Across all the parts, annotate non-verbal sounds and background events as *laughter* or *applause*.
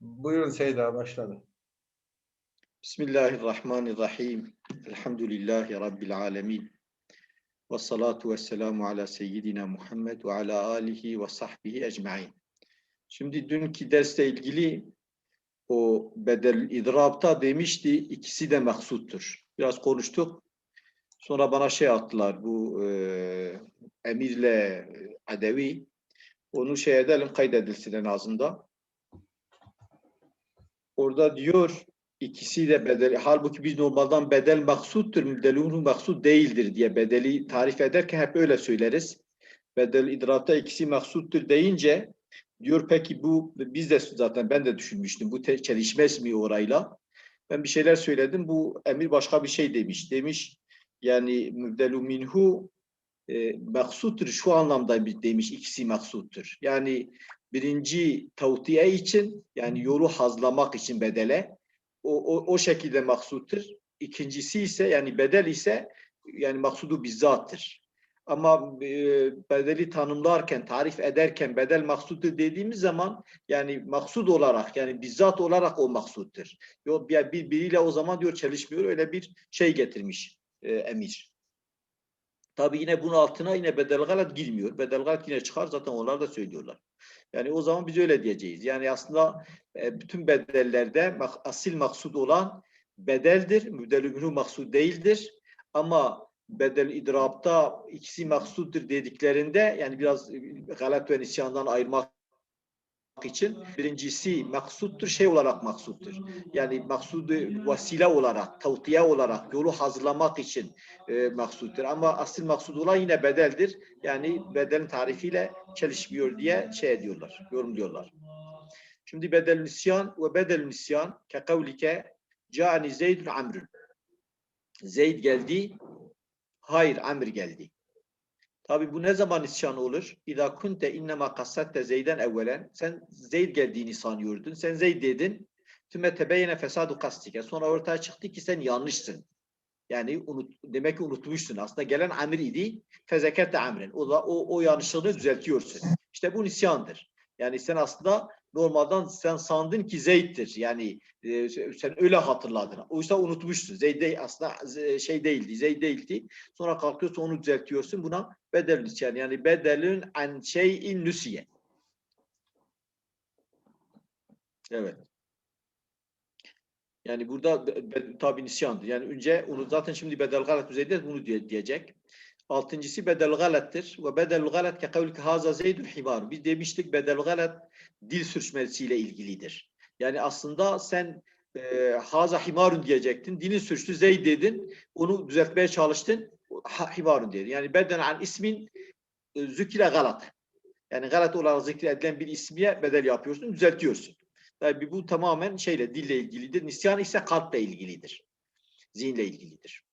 Buyurun Seyda başladı. Bismillahirrahmanirrahim. Elhamdülillahi Rabbil alemin. Ve salatu ve selamu ala seyyidina Muhammed ve ala alihi ve sahbihi ecmain. Şimdi dünkü dersle ilgili o bedel idrabta demişti ikisi de maksuttur. Biraz konuştuk. Sonra bana şey attılar bu e, emirle adevi. Onu şey edelim kaydedilsin en azından. Orada diyor ikisi de bedel. Halbuki biz normalden bedel maksuttur, müdelun maksut değildir diye bedeli tarif ederken hep öyle söyleriz. Bedel idrata ikisi maksuttur deyince diyor peki bu biz de zaten ben de düşünmüştüm. Bu çelişmez mi orayla? Ben bir şeyler söyledim. Bu emir başka bir şey demiş. Demiş yani mübdelu minhu e, maksuttur şu anlamda demiş ikisi maksuttur. Yani birinci tavtiye için yani yolu hazlamak için bedele o, o, o şekilde maksuttur. İkincisi ise yani bedel ise yani maksudu bizzattır. Ama e, bedeli tanımlarken, tarif ederken bedel maksuttur dediğimiz zaman yani maksud olarak yani bizzat olarak o maksuttur. Yok bir, bir biriyle o zaman diyor çelişmiyor öyle bir şey getirmiş e, emir. Tabi yine bunun altına yine bedel galat girmiyor. Bedel galat yine çıkar zaten onlar da söylüyorlar. Yani o zaman biz öyle diyeceğiz. Yani aslında e, bütün bedellerde asil maksud olan bedeldir. Mübdelü minhu maksud değildir. Ama bedel idrapta ikisi maksuddur dediklerinde yani biraz e, galat ve nisyandan ayırmak için birincisi maksuttur şey olarak maksuttur. Yani maksudu vasile olarak, tavtiye olarak yolu hazırlamak için e, maksuttur. Ama asıl maksud olan yine bedeldir. Yani bedelin tarifiyle çelişmiyor diye şey ediyorlar, yorumluyorlar. Şimdi bedel nisyan ve bedel nisyan ke kavlike cani Zeydun Amrun. Zeyd geldi, hayır Amr geldi. Tabi bu ne zaman isyan olur? İza kunte innema kassatte Zeyd'en evvelen. Sen Zeyd geldiğini sanıyordun. Sen Zeyd dedin. Tüme tebeyyene fesadu kastike. Sonra ortaya çıktı ki sen yanlışsın. Yani unut, demek ki unutmuşsun. Aslında gelen amir idi. Fezekette amrin. O da o, o yanlışlığını düzeltiyorsun. İşte bu nisyandır. Yani sen aslında normalden sen sandın ki Zeyd'dir. Yani e, sen öyle hatırladın. Oysa unutmuşsun. Zeyd de- aslında e, şey değildi. Zeyd değildi. Sonra kalkıyorsun onu düzeltiyorsun. Buna bedel nisyan. Yani bedelün an şeyin nüsiye. Evet. Yani burada tabi nisyandır. Yani önce onu zaten şimdi bedel galat üzerinde bunu diye- diyecek. Altıncısı bedel galattir. Ve bedel galat ke kavlike haza zeydun himar. Biz demiştik bedel galat dil sürçmesiyle ilgilidir. Yani aslında sen e, haza himarun diyecektin. Dilin sürçtü zeyd dedin. Onu düzeltmeye çalıştın. Himarun dedin. Yani beden an ismin e, zükre galat. Yani galat olarak zikredilen bir ismiye bedel yapıyorsun, düzeltiyorsun. Tabii bu tamamen şeyle, dille ilgilidir. Nisyan ise kalple ilgilidir. Zihinle ilgilidir.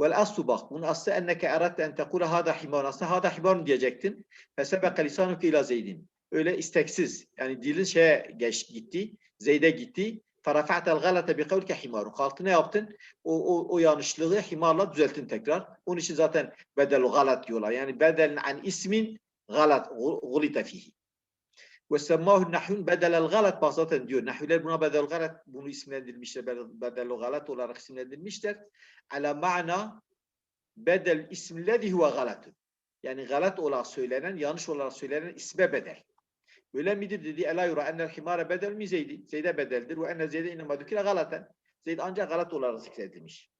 Vel aslu bak, bunun aslı enneke eratte en tekule hada himar. Aslında hada himar diyecektin. Fesebeke lisanuke ila zeydin. Öyle isteksiz. Yani dilin şeye geç gitti. Zeyd'e gitti. Ferafa'tel galate bi kavlike himaru. Kalktı ne yaptın? O, o, o yanlışlığı himarla düzelttin tekrar. Onun için zaten bedel galat diyorlar. Yani bedelin an ismin galat, gulite fihi. Ve semmâhu nahun bedelel galat bak diyor. Nahviler buna bedel galat bunu isimlendirmişler. bedel- galat olarak isimlendirmişler. Ala ma'na bedel ismillezi huve galatun. Yani galat olarak söylenen, yanlış olarak söylenen isme bedel. Öyle midir dedi. Ela yura ennel himare bedel mi zeydi? Zeyde bedeldir. Ve enne zeyde innemâ dükile galaten. Zeyd ancak galat olarak zikredilmiş.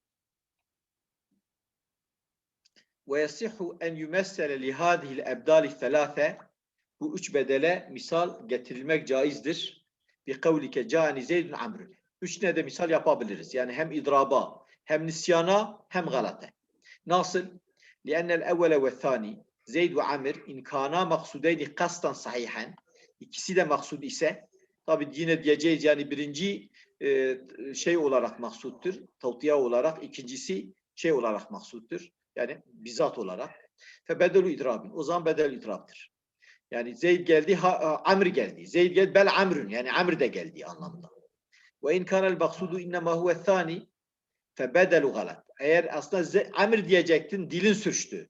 Ve yasihhu en yumessele li hadihil ebdali thelâfe bu üç bedele misal getirilmek caizdir. Bir kavlike cani zeydun amrun. Üç ne de misal yapabiliriz. Yani hem idraba, hem nisyana, hem galate. Nasıl? لأن الأول والثاني Zeyd ve Amir in kana maksudeyni kastan sahihen ikisi de maksud ise tabi yine diyeceğiz yani birinci e, şey olarak maksuttur. Tavtiye olarak ikincisi şey olarak maksuttur. Yani bizzat olarak. Fe bedelu idrabin. O zaman bedel idrabdır. Yani Zeyd geldi, ha, Amr geldi. Zeyd geldi, bel Amrün. Yani Amr de geldi anlamında. Ve in kanel maksudu innema huve thani fe bedelu galat. Eğer aslında Ze- Amr diyecektin, dilin sürçtü.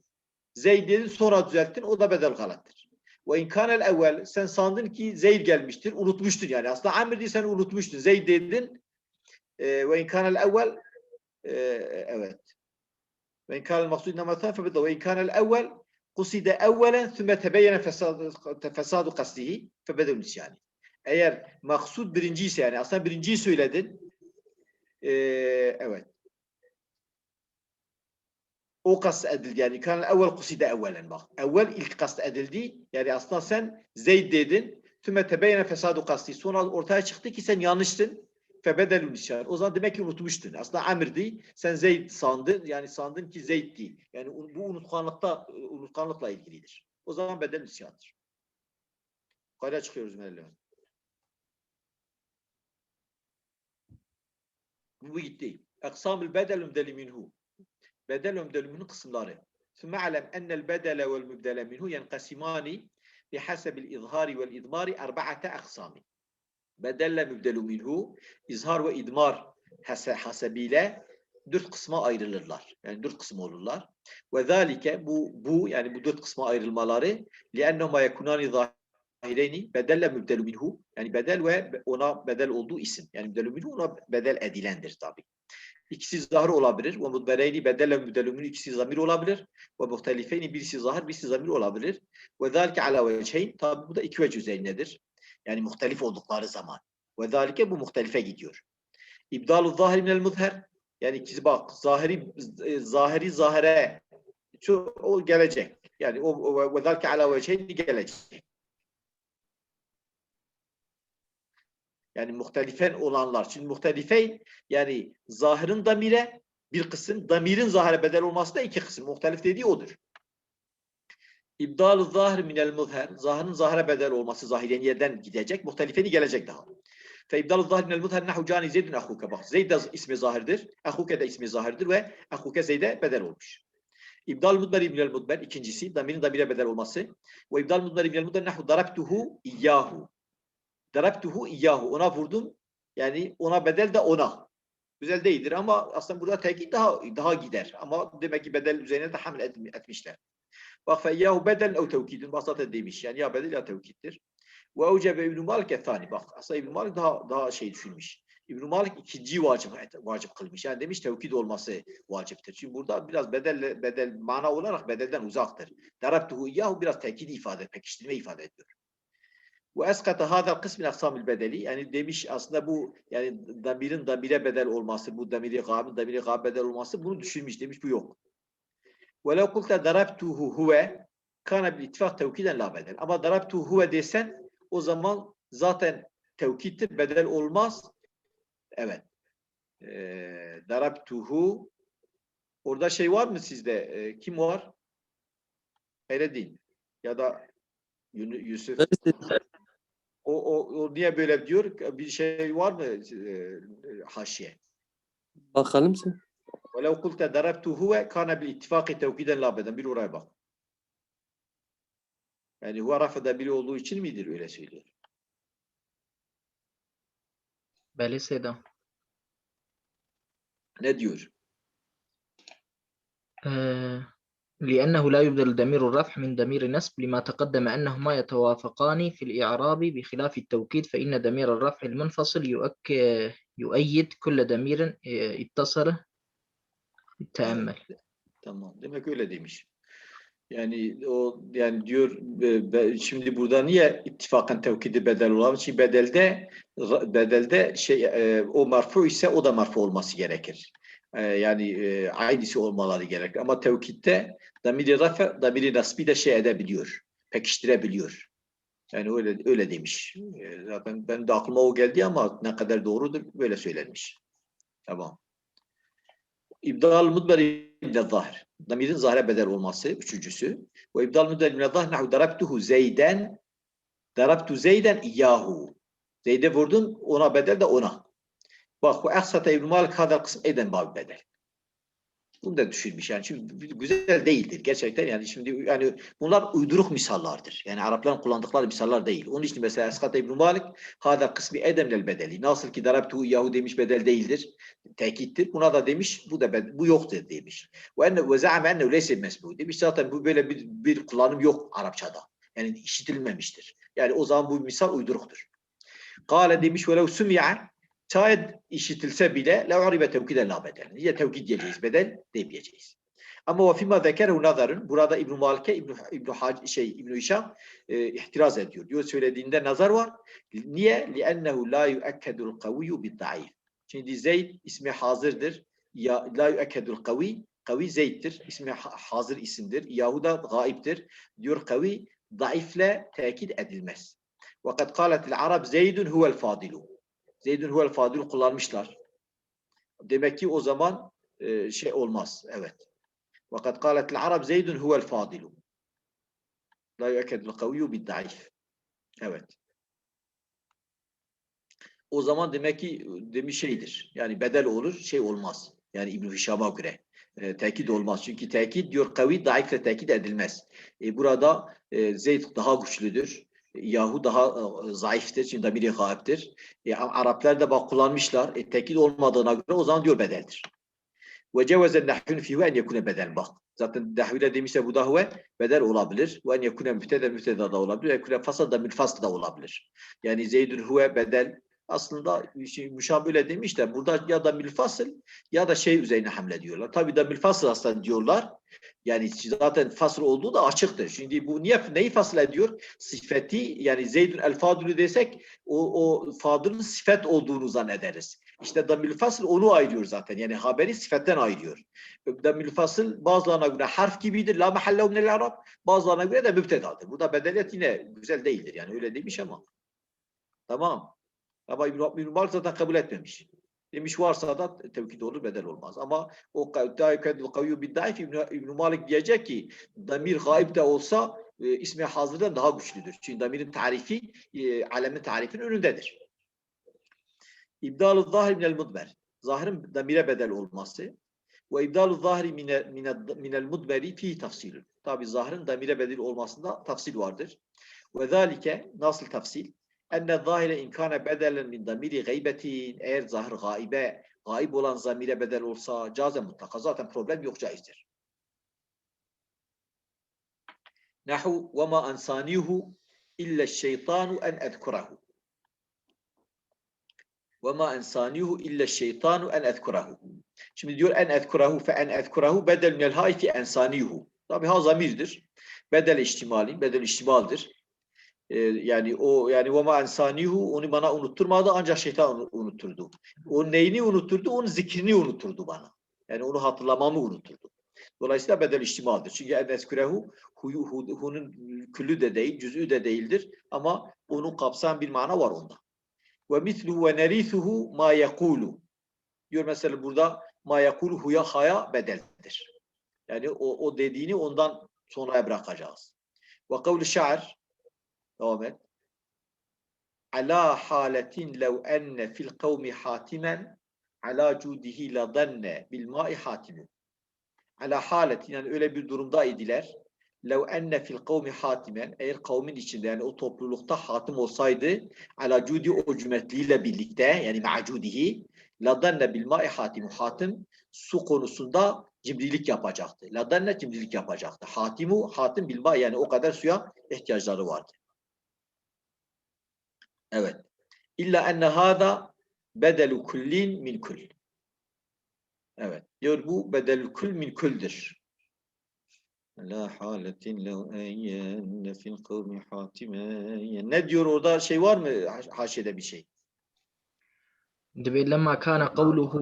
Zeyd dedin sonra düzelttin, o da bedel galattır. Ve in kanel evvel sen sandın ki Zeyd gelmiştir. Unutmuştun yani. Aslında Amr değil sen unutmuştun. Zeyd dedin. Ee, ve in kanel evvel ee, evet. Ve in kanel maksud inama thâ febedde ve in kanel evvel kuside evvelen thümme tebeyyene fesadu, kastihi febedel nisyani. Eğer maksud birinci ise yani aslında birinciyi söyledin. Ee, evet. O kast edildi yani kan evvel kuside evvelen bak. Evvel ilk kast edildi. Yani aslında sen Zeyd dedin. Tüme tebeyyene fesadu kasti. Sonra ortaya çıktı ki sen yanlıştın Febedelü nisyan. O zaman demek ki unutmuştun. Aslında Amir'di. Sen Zeyd sandın. Yani sandın ki Zeyd'di. Yani un- bu unutkanlıkta unutkanlıkla ilgilidir. O zaman bedel nisyandır. Yukarıya çıkıyoruz Melih. Bu gitti. Aksamül bedel müdeli minhu. Bedel müdeli minhu kısımları. ثم اعلم أن البدل والمبدل منه ينقسمان بحسب الإظهار والإضمار أربعة أقسام. Bedelle mübdelu minhu, izhar ve idmar hase- hasebiyle dört kısma ayrılırlar. Yani dört kısım olurlar. Ve zalike bu, bu yani bu dört kısma ayrılmaları li'ennehuma yekunani zahireyni bedelle mübdelu minhu yani bedel ve ona bedel olduğu isim. Yani mübdelu minhu ona bedel edilendir tabi. İkisi zahir olabilir. Ve mudbereyni bedelle mübdelu minhu ikisi zamir olabilir. Ve muhtelifeyni birisi zahir birisi zamir olabilir. Ve zalike ala veceyn tabi bu da iki vecih üzerindedir. Yani muhtelif oldukları zaman. Ve zalike bu muhtelife gidiyor. İbdalu zahiri minel muzher. Yani bak zahiri e, zahiri zahire o gelecek. Yani o ve zalike ala veceyn gelecek. Yani muhtelifen olanlar. Şimdi muhtelifeyn yani zahirin damire bir kısım, damirin zahire bedel olması da iki kısım. Muhtelif dediği odur. İbdal-ı zahir minel muzher. Zahirin zahire bedel olması zahireniyeden gidecek. Muhtelifeni gelecek daha. Fe ibdal-ı zahir minel muzher nahu cani zeydin ahuke. Bak Zeyd ismi zahirdir. Ahuke de ismi zahirdir ve ahuke Zeyd'e bedel olmuş. İbdal mudmeri minel mudmer. ikincisi damirin damire bedel olması. Ve ibdal mudmeri minel mudmer nahu darabtuhu iyyahu. Darabtuhu iyyahu. Ona vurdum. Yani ona bedel de ona. Güzel değildir ama aslında burada tekit daha daha gider. Ama demek ki bedel üzerine de hamle etmi- etmişler. Bak fe yahu bedel ev tevkidin basata demiş. Yani ya bedel ya tevkittir. Ve evcebe İbn-i Malik ethani. Bak aslında İbn-i Malik daha, daha şey düşünmüş. İbn-i Malik ikinci vacip, vacip kılmış. Yani demiş tevkid olması vaciptir. Şimdi burada biraz bedel, bedel mana olarak bedelden uzaktır. Darabtuhu iyyahu biraz tekidi ifade, pekiştirme ifade ediyor. Ve eskata hadal kısmin aksamil bedeli. Yani demiş aslında bu yani damirin damire bedel olması, bu damiri gâbin damiri gâb bedel olması bunu düşünmüş. Demiş bu yok. وَلَوْ قُلْتَ دَرَبْتُهُ هُوَ كَانَ بِالْاِتِفَاقِ تَوْكِيدًا لَا bedel. Ama darabtuhu huve desen o zaman zaten tevkittir, bedel olmaz. Evet. Ee, darabtuhu orada şey var mı sizde? Ee, kim var? Eredin ya da Yun- Yusuf. O, o, o niye böyle diyor? Bir şey var mı e, haşiye? Bakalım sen. وَلَوْ قُلْتَ دَرَبْتُ هُوَ كَانَ بِالْاِتِفَاقِ تَوْكِيدًا لَا bedel. Bir oraya bak. Yani huve rafada biri olduğu için midir öyle söylüyor? بله سيدا Ne diyor? لأنه لا يبدل ضمير الرفع من ضمير النصب لما تقدم أنهما يتوافقان في الإعراب بخلاف التوكيد فإن ضمير الرفع المنفصل يؤك يؤيد كل ضمير آه، اتصل Teemmül. Tamam. Demek öyle demiş. Yani o yani diyor e, şimdi burada niye ittifakan tevkidi bedel olamaz? Çünkü bedelde bedelde şey e, o marfu ise o da marfu olması gerekir. E, yani aynısı olmaları gerekir. Ama tevkitte damiri rafa, damiri nasbi de şey edebiliyor. Pekiştirebiliyor. Yani öyle öyle demiş. Zaten ben de aklıma o geldi ama ne kadar doğrudur böyle söylenmiş. Tamam. İbdal mudmeri minel zahir. Damirin zahire bedel olması üçüncüsü. Ve ibdal mudmeri minel zahir nahu darabtuhu zeyden darabtu zeyden iyyahu. Zeyde vurdum ona bedel de ona. Bak bu ehsata İbn Malik hadal kısım eden babi bedel. Bunu da düşünmüş yani çünkü güzel değildir gerçekten yani şimdi yani bunlar uyduruk misallardır. Yani Arapların kullandıkları misallar değil. Onun için mesela Eskata İbn Malik hada kısmı edemlel bedeli. Nasıl ki darabtu yahu demiş bedel değildir. Tekittir. Buna da demiş bu da bed- bu yoktur demiş. Ve enne ve za'ame ennehu leyse mesbu demiş. Zaten bu böyle bir, bir kullanım yok Arapçada. Yani işitilmemiştir. Yani o zaman bu misal uyduruktur. Kale demiş velev sumi'a şayet işitilse bile la uribe tevkiden la bedel. Ya tevkid diyeceğiz bedel demeyeceğiz. Ama ve fima zekerehu nazarın burada İbn Malik'e İbn İbn şey İbn Hişam e, ihtiraz ediyor. Diyor söylediğinde nazar var. Niye? Li'ennehu la yu'ekkedul kaviyyu bid-da'if. Şimdi Zeyd ismi hazırdır. Ya la yu'ekkedul kavi kavi Zeyd'dir. İsmi ha- hazır isimdir. Yahuda gaiptir. Diyor kavi daifle tekit edilmez. Fakat kâletil Arab Zeydun huvel fadilu. Zeydun huvel fadilu kullanmışlar. Demek ki o zaman e, şey olmaz. Evet. Fakat kâletil Arab Zeydun huvel fadilu. La yu'ekkedul kaviyyu bid-da'if. Evet. O zaman demek ki demiş şeydir. Yani bedel olur, şey olmaz. Yani İbn Hişam'a göre. E, tekit olmaz. Çünkü tekit diyor kavi daifle tekit edilmez. E, burada e, Zeyd daha güçlüdür. Yahu daha e, zayıftır. Çünkü damiri gaiptir. E, Araplar da bak kullanmışlar. E, tekit olmadığına göre o zaman diyor bedeldir. Ve cevezen nahvün fihu en yekune bedel bak. Zaten dahvile demişse bu dahve bedel olabilir. Ve en yekune müftede müfteda da olabilir. Yekune fasad da mülfasl da olabilir. Yani Zeydün huve bedel aslında şey, Müşab öyle demiş de burada ya da milfasıl ya da şey üzerine hamle diyorlar. Tabii da milfasıl aslında diyorlar. Yani zaten fasıl olduğu da açıktır. Şimdi bu niye neyi fasıl ediyor? Sifeti yani Zeydün el fadülü desek o, o fadılın sifet olduğunu zannederiz. İşte damül fasıl onu ayırıyor zaten. Yani haberi sifetten ayırıyor. Damül fasıl bazılarına göre harf gibidir. La mahalle minel arab. Bazılarına göre de müptedadır. Burada bedeliyet yine güzel değildir. Yani öyle demiş ama. Tamam. Ama İbn İbn Malik zaten kabul etmemiş. Demiş varsa da tevkid olur bedel olmaz. Ama o daikadul kavyu bir daif İbn, Malik diyecek ki damir gaib de olsa e, ismi hazırdan daha güçlüdür. Çünkü damirin tarifi e, alemin tarifinin önündedir. İbdalu zahir minel mudmer. Zahirin damire bedel olması ve ibdalu zahiri mine, mine, minel mudmeri fi tafsilün. Tabi zahirin damire bedel olmasında tafsil vardır. Ve zalike nasıl tafsil? Enne zahire inkâne bedelen min damiri gaybetin eğer zahir gaibe gaib olan zamire bedel olsa caze mutlaka zaten problem yok caizdir. Nahu ve ma ansanihu illa şeytanu en ezkurahu. Ve ma ensanihu illa şeytanu en ezkurahu. Şimdi diyor en ezkurahu fe en ezkurahu bedel minel hay fi ensanihu. Tabi ha zamirdir. Bedel ihtimali, bedel ihtimaldir. Ee, yani o yani ve ma ensanihu onu bana unutturmadı ancak şeytan unutturdu. O neyini unutturdu? Onun zikrini unutturdu bana. Yani onu hatırlamamı unutturdu. Dolayısıyla bedel ihtimaldir. Çünkü en eskürehu huyu, hu, hunun küllü de değil, cüz'ü de değildir ama onu kapsayan bir mana var onda. Ve misluhu ve nerithuhu ma yekulu. Diyor mesela burada ma yekulu huya haya bedeldir. Yani o, o dediğini ondan sonraya bırakacağız. Ve kavlu şair devam et. Ala haletin lev enne fil kavmi hatimen ala cudihi la danne bil ma'i hatimun. Ala haletin yani öyle bir durumda idiler. Lev enne fil kavmi hatimen eğer kavmin içinde yani o toplulukta hatim olsaydı ala cudi o cümetliyle birlikte yani ma'cudihi la danne bil ma'i hatimu hatim su konusunda cimrilik yapacaktı. La danne cimrilik yapacaktı. Hatimu hatim bil ma yani o kadar suya ihtiyaçları vardı. Evet. İlla enne hâda bedelu kullin min kull. Evet. Diyor bu bedelü kul min kuldür. La haletin lev eyyenne fil kavmi hatimen. Ne diyor orada şey var mı haş- haşiyede bir şey? دبي لما كان قوله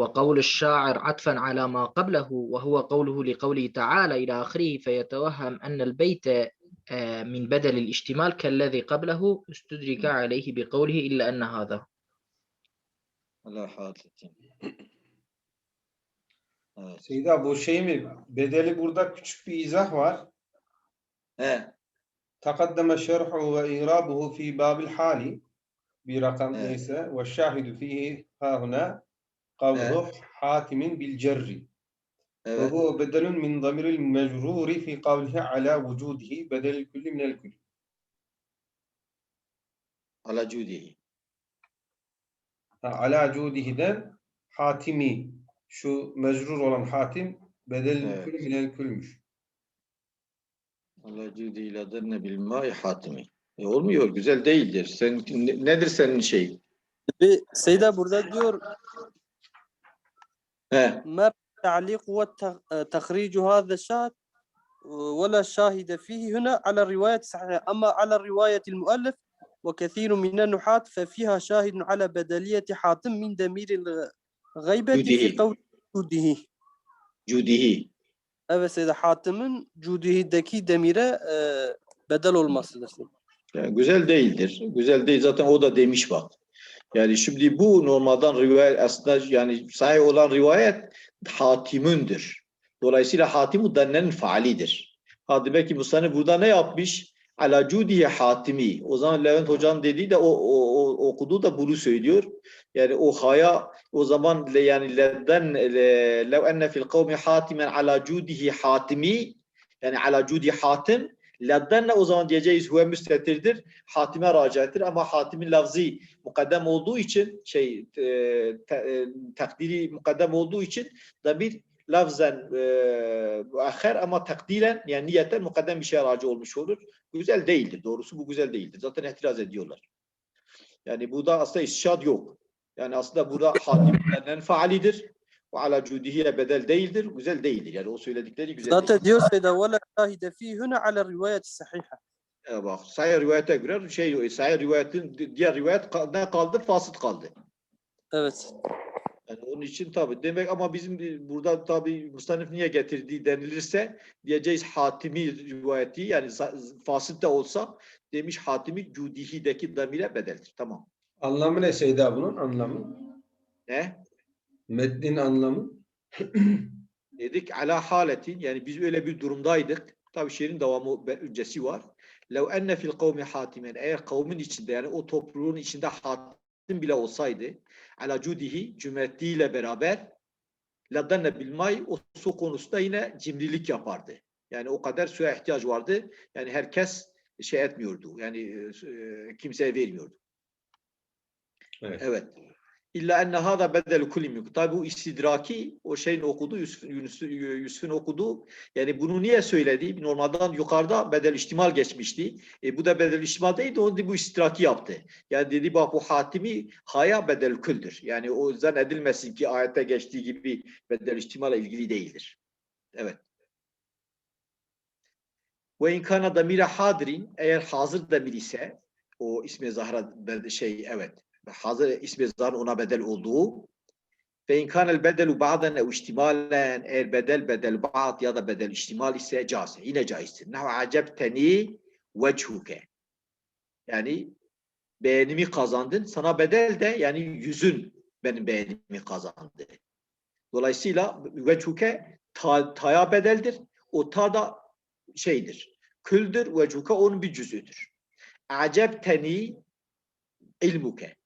وقول الشاعر عطفا على ما قبله وهو قوله لقوله تعالى إلى آخره فيتوهم البيت آه، آه، من بدل الاشتمال كالذي قبله استدرك عليه بقوله إلا أن هذا. لا حاضر سيدة بو شيء مي بدلي burada küçük bir izah var. He. تقدم شرحه وإيرابه في باب الحالي برقم ليس والشاهد فيه ها هنا قوله حاتم بالجري. Evet. وهو بدل من ضمير المجرور في قوله على وجوده بدل الكل من الكل Ala cudihi. Ha, على جوده'den hatimi şu mecrur olan hatim bedel Evet. kül minel külmüş. Allah cüdi ladenne bil mai hatimi. E olmuyor, güzel değildir. Sen ne- nedir senin şey? Bir Seyda burada diyor He. ما التعليق وتخريج هذا الشاهد ولا شاهد فيه هنا على الرواية الصحيحة أما على الرواية المؤلف وكثير من النحاة ففيها شاهد على بدلية حاتم من دمير الغيبة في جوده. قول جوده Cudihi. Evet Seyda Hatim'in Cudihi'deki demire e, bedel olmasıdır. Yani güzel değildir. Güzel değil. Zaten o da demiş bak. Yani şimdi bu normalden rivayet aslında yani sahih olan rivayet hatimindir. Dolayısıyla hatimu denenin faalidir. Ha demek ki Musa'nın burada ne yapmış? Ala cudihi hatimi. O zaman Levent Hoca'nın dediği de o, o, o okuduğu da bunu söylüyor. Yani o haya o zaman yani leden le- lev enne fil kavmi hatimen ala cudihi hatimi yani ala cudi hatim leddenle o zaman diyeceğiz huve müstetirdir. Hatime raciattir ama hatimin lafzı mukaddem olduğu için şey e, te, e, takdiri mukaddem olduğu için da bir lafzen e, müahher ama takdiren yani niyeten mukaddem bir şeye raci olmuş olur. Güzel değildir. Doğrusu bu güzel değildir. Zaten itiraz ediyorlar. Yani burada aslında istişad yok. Yani aslında burada hatimlerden *laughs* faalidir ve ala cudihiye bedel değildir, güzel değildir. Yani o söyledikleri güzel Zaten değildir. diyor Seyda ve la şahide fîhüne ala rivayet sahiha. E bak sahih rivayete göre şey sahih rivayetin diğer rivayet ne kaldı? Fasıt kaldı. Evet. Yani onun için tabi demek ama bizim burada tabi Mustanif niye getirdiği denilirse diyeceğiz Hatimi rivayeti yani fasıt da olsa demiş Hatimi Cudihi'deki damire bedeldir. Tamam. Anlamı ne Seyda bunun anlamı? Ne? Metnin anlamı. *clears throat* Dedik ala haletin yani biz öyle bir durumdaydık. Tabi şiirin devamı öncesi var. Lev enne fil kavmi hatimen eğer kavmin içinde yani o topluluğun içinde hatim bile olsaydı ala cudihi cömertliğiyle beraber laddanne bilmay o su konusunda yine cimrilik yapardı. Yani o kadar suya ihtiyaç vardı. Yani herkes şey etmiyordu. Yani e, kimseye vermiyordu. Evet. Evet. İlla enne hâzâ bedel kulli mülk. Tabi bu istidraki o şeyin okudu, Yusuf, Yunus- Yusuf'un okudu. Yani bunu niye söyledi? Normalden yukarıda bedel ihtimal geçmişti. E, bu da bedel ihtimal değildi. Onu da bu istidraki yaptı. Yani dedi bak bu hatimi haya bedel küldür. Yani o zannedilmesin ki ayette geçtiği gibi bedel ihtimale ilgili değildir. Evet. Ve inkana damire hadirin eğer hazır damir ise o ismi zahra şey evet hazır ismi zar ona bedel olduğu ve imkanel bedelu ba'den ev ihtimalen eğer bedel bedel ba'd ya da bedel ihtimal ise caiz. Yine caizdir. Nehu acebteni vechuke. Yani beğenimi kazandın. Sana bedel de yani yüzün benim beğenimi kazandı. Dolayısıyla vechuke ta, taya bedeldir. O ta da şeydir. Küldür. Vechuke onun bir cüzüdür. Acebteni ilmuke.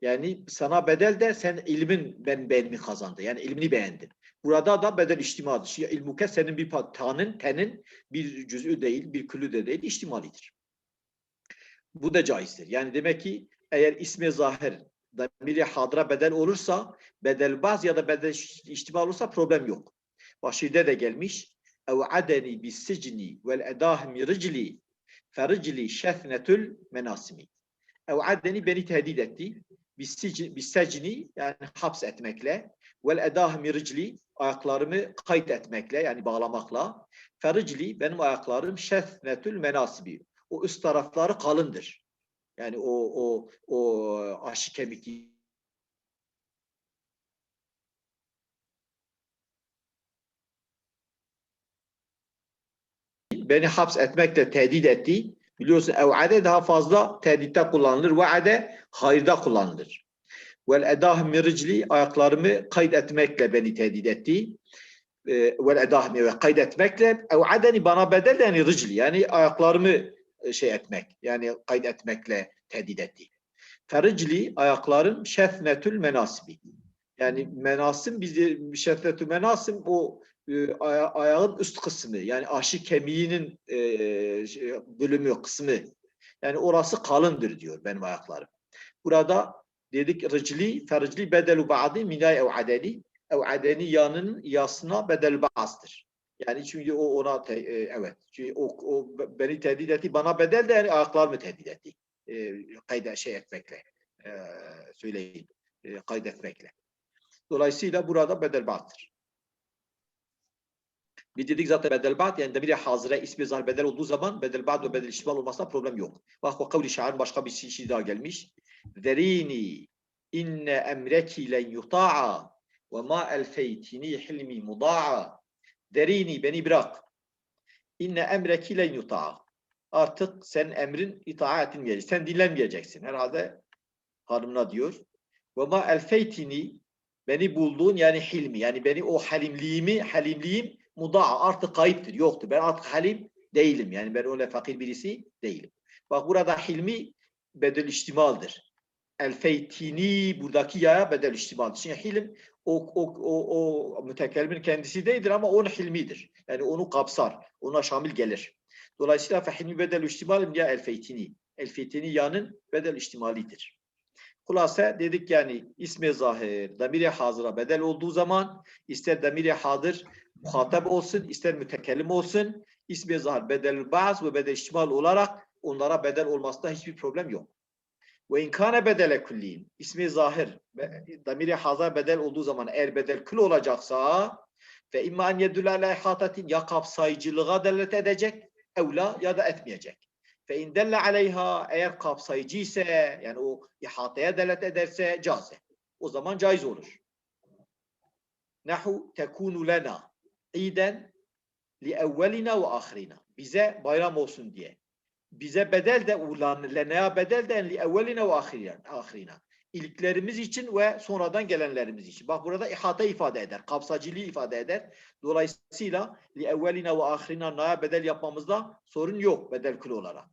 Yani sana bedel de sen ilmin ben beğenimi kazandı. Yani ilmini beğendin. Burada da bedel içtimadır. Şey, ilmuke senin bir tanın, tenin bir cüz'ü değil, bir külü de değil, içtimalidir. Bu da caizdir. Yani demek ki eğer ismi zahir damiri hadra bedel olursa bedel baz ya da bedel içtimal olursa problem yok. Başide de gelmiş. Ev adeni bis sicni vel edahmi ricli fericli şefnetül menasimi. Ev adeni beni tehdit etti. Bis secni yani haps etmekle vel edahmi ricli ayaklarımı kayıt etmekle yani bağlamakla fericli benim ayaklarım şefnetül menasibi. O üst tarafları kalındır. Yani o o o aşı kemik beni haps etmekle tehdit etti. Biliyorsun evade daha fazla tehditte kullanılır. Vaade hayırda kullanılır. Vel edah miricli ayaklarımı kayıt etmekle beni tehdit etti. Ee, Vel edah ve kayıt etmekle evadeni bana bedel yani ricli yani ayaklarımı e, şey etmek yani kayıt etmekle tehdit etti. Fericli ayaklarım şefnetül menasibi. Yani menasim bizi şefnetül menasim o e, aya- ayağın üst kısmı yani aşı kemiğinin e, şey, bölümü kısmı yani orası kalındır diyor benim ayaklarım. Burada dedik ricli fericli bedelu ba'di minay ev adeni ev adeni yanının yasına bedel ba'azdır. Yani çünkü o ona te- e, evet. Çünkü o, o be- beni tehdit etti. Bana bedel de yani ayaklarımı tehdit etti. E, kayda şey etmekle. E, söyleyin. E, kaydetmekle. Dolayısıyla burada bedel battır. Bir dedik zaten bedel ba'd yani demir hazire ismi zar bedel olduğu zaman bedel ba'd ve bedel iştimal olmasına problem yok. Bak o kavli şair başka bir şey daha gelmiş. Zerini inne emreki len yuta'a ve ma elfeytini hilmi muda'a. Derini beni bırak. İnne emreki len yuta'a. Artık sen emrin itaat etmeyeceksin. Sen dinlenmeyeceksin. Herhalde hanımına diyor. Ve ma elfeytini beni buldun yani hilmi. Yani beni o halimliğimi, halimliğim muda'a artık kayıptır. Yoktur. Ben artık halim değilim. Yani ben öyle fakir birisi değilim. Bak burada hilmi bedel iştimaldir. Elfeytini buradaki yaya bedel iştimaldir. Şimdi hilim o, o, o, o mütekellimin kendisi değildir ama onun hilmidir. Yani onu kapsar. Ona şamil gelir. Dolayısıyla fehilmi bedel iştimalim ya elfeytini. Elfeytini yanın bedel iştimalidir. Kulase dedik yani ismi zahir, damiri hazıra bedel olduğu zaman ister damiri hadır muhatap olsun, ister mütekellim olsun, ismi zahir bedel baz ve bedel iştimal olarak onlara bedel olmasında hiçbir problem yok. Ve inkâne bedele külliyin, ismi zahir, damiri hazır bedel olduğu zaman eğer bedel kül olacaksa ve imma en yedülle ala ihatatin ya kapsayıcılığa delalet edecek, evla ya da etmeyecek. Fe in delle aleyha eğer kapsayıcı ise yani o ihataya delalet ederse caze. O zaman caiz olur. Nahu tekunu lena iden li evvelina ve ahirina. Bize bayram olsun diye. Bize bedel de ulan lenaya bedel de li evvelina ve ahirina. İlklerimiz için ve sonradan gelenlerimiz için. Bak burada ihata ifade eder. Kapsacılığı ifade eder. Dolayısıyla li evvelina ve ahirina naya bedel yapmamızda sorun yok bedel kül olarak.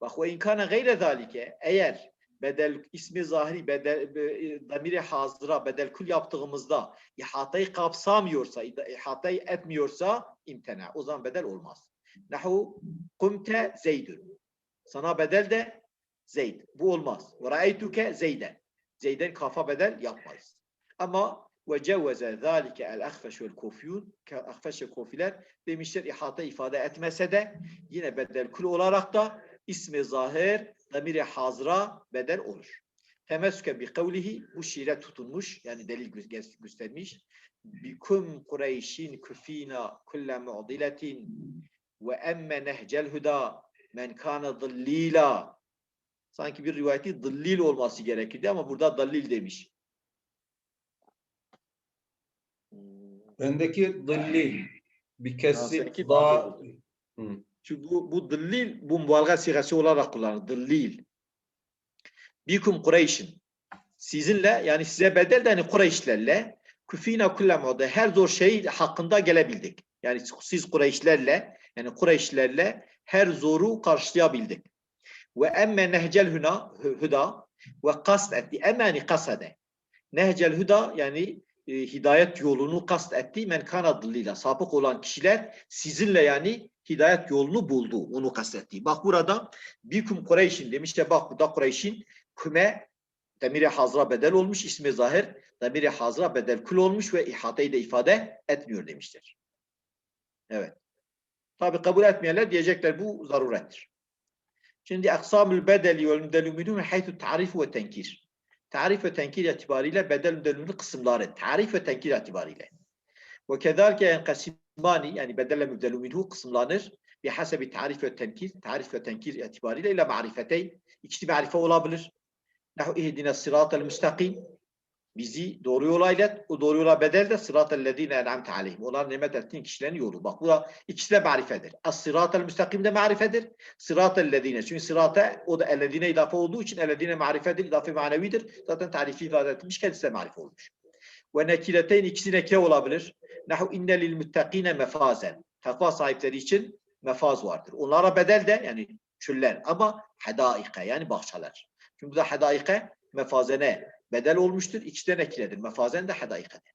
Bak ve inkâne gayre zalike eğer bedel ismi zahiri bedel be- damiri hazıra bedel kül yaptığımızda ihatayı kapsamıyorsa ihatayı etmiyorsa imtena o zaman bedel olmaz. Nahu kumte zeydün. Sana bedel de zeyd. Bu olmaz. Ve ra'eytuke zeyden. Zeyden kafa bedel yapmayız. Ama ve cevveze zâlike el ahfeş vel kufiyun ahfeş ve kufiler demişler ihata ifade etmese de yine bedel kül olarak da ismi zahir damiri hazıra bedel olur. Temessüke bi kavlihi bu şiire tutunmuş yani delil gö- göstermiş. Bikum Kureyşin küfina kulle mu'diletin ve emme nehcel huda men kana zillila. Sanki bir rivayeti zillil olması gerekirdi ama burada dalil demiş. Bendeki dillil. Bir kesri daha Çünkü bu, bu dillil, bu mubalğa sigası olarak kullanılır. Dillil. Bikum Kureyş'in. Sizinle yani size bedel de hani Kureyşlerle küfina kulle mu'de her zor şey hakkında gelebildik. Yani siz Kureyşlerle yani Kureyşlerle her zoru karşılayabildik. Ve emme nehcel hüna hüda ve kast etti. Emeni kasede. Nehcel hüda yani e, hidayet yolunu kast etti. Men kana dillila. Sapık olan kişiler sizinle yani hidayet yolunu buldu. Onu kastetti. Bak burada Bikum Kureyş'in demiş ya bak burada Kureyş'in küme demiri hazra bedel olmuş ismi zahir demiri hazra bedel kül olmuş ve ihateyi de ifade etmiyor demişler. Evet. Tabi kabul etmeyenler diyecekler bu zarurettir. Şimdi aksamül bedeli ve müdelü minhum haythu tarif ve tenkir. Tarif ve tenkir itibariyle bedel müdelü kısımları. Tarif ve tenkir itibariyle. Ve kezalike enkasimani yani bedelle müdelü minhu kısımlanır. Bihasebi tarif ve tenkir. Tarif ve tenkir itibariyle ile marifeteyn. İkisi marife olabilir. Nahu ihdine sıratel müstakim. Bizi doğru yola ilet. O doğru yola bedel de sıratel lezine en'amte aleyhim. Onlar nimet ettiğin kişilerin yolu. Bak bu da ikisi de marifedir. As sıratel müstakim de marifedir. Sıratel lezine. Çünkü sırate o da ellezine idafe olduğu için ellezine marifedir. idafe manevidir. Zaten tarifi ifade etmiş. Kendisi de marife olmuş. Ve nekileteyn ikisi nekire olabilir. Nahu inne lil müttakine mefazen. Takva sahipleri için mefaz vardır. Onlara bedel de yani çüller ama hedaike yani bahçeler. Çünkü bu da hedaike mefazene bedel olmuştur. İkisi de nekiledir. Mefazen de hedaikedir.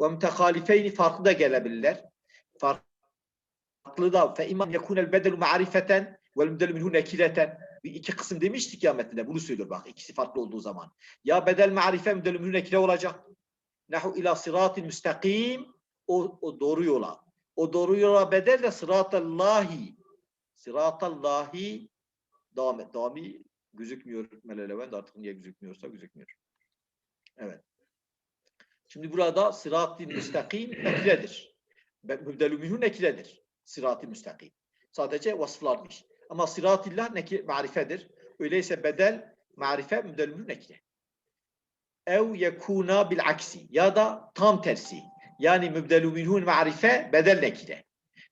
Ve mütehalifeyni farklı da gelebilirler. Farklı da fe imam yekunel bedelu marifeten vel müdelu minhu nekileten. Bir iki kısım demiştik ya metninde. Bunu söylüyor bak. ikisi farklı olduğu zaman. Ya bedel marife müdelu minhu nekile olacak. Nahu ila sıratil müstakim o, o doğru yola. O doğru yola bedel de sıratallahi. Sıratallahi et. Devamı gözükmüyor. Meleleven de artık niye gözükmüyorsa gözükmüyor. Evet. Şimdi burada sırat-ı müstakim nekiledir. Ve Mübdelü minhu nekiledir. Sırat-ı müstakim. Sadece vasıflarmış. Ama neki marifedir. Öyleyse bedel marife mübdelü minhu nekile. Ev yekuna bil aksi. Ya da tam tersi. Yani mübdelü minhun marife bedel nekile.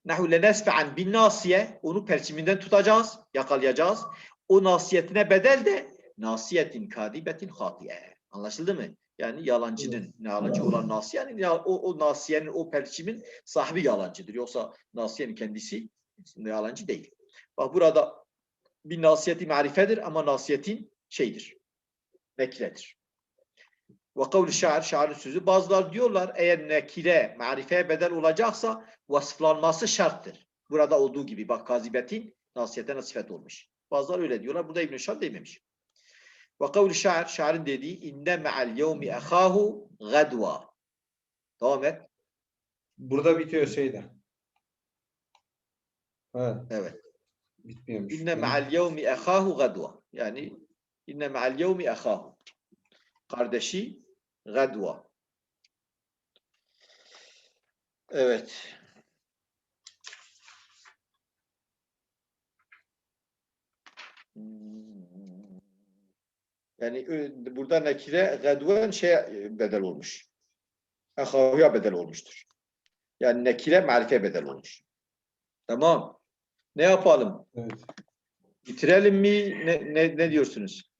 Nahu lenesfe'an bin nasiye. Onu perçiminden tutacağız, yakalayacağız. O nasiyetine bedel de nasiyetin kadibetin hatiye. Anlaşıldı mı? Yani yalancının, yalancı olan nasiye, yani ya- o, o nasiyenin, o perçimin sahibi yalancıdır. Yoksa nasiyenin kendisi yalancı değil. Bak burada bir nasiyeti marifedir ama nasiyetin şeydir. Nekiledir. Ve kavli şair, şairin sözü. Bazılar diyorlar eğer nekile marifeye bedel olacaksa vasıflanması şarttır. Burada olduğu gibi bak kazibetin nasiyete nasifet olmuş. Bazılar öyle diyorlar. Burada İbn-i Şad dememiş. Ve kavli şair, şairin dediği inne me'al yevmi ehahu gadva. Devam et. Burada bitiyor şeyde. Ha, Evet. bitmiyormuş. İnne me'al yevmi ehahu gadva. Yani inne me'al yevmi ehahu. Kardeşi gadva. Evet. Yani ö- burada nekire gadven şey bedel olmuş. Ehahuya bedel olmuştur. Yani nekire marife bedel olmuş. Tamam. Ne yapalım? Evet. Bitirelim mi? Ne, ne, ne diyorsunuz?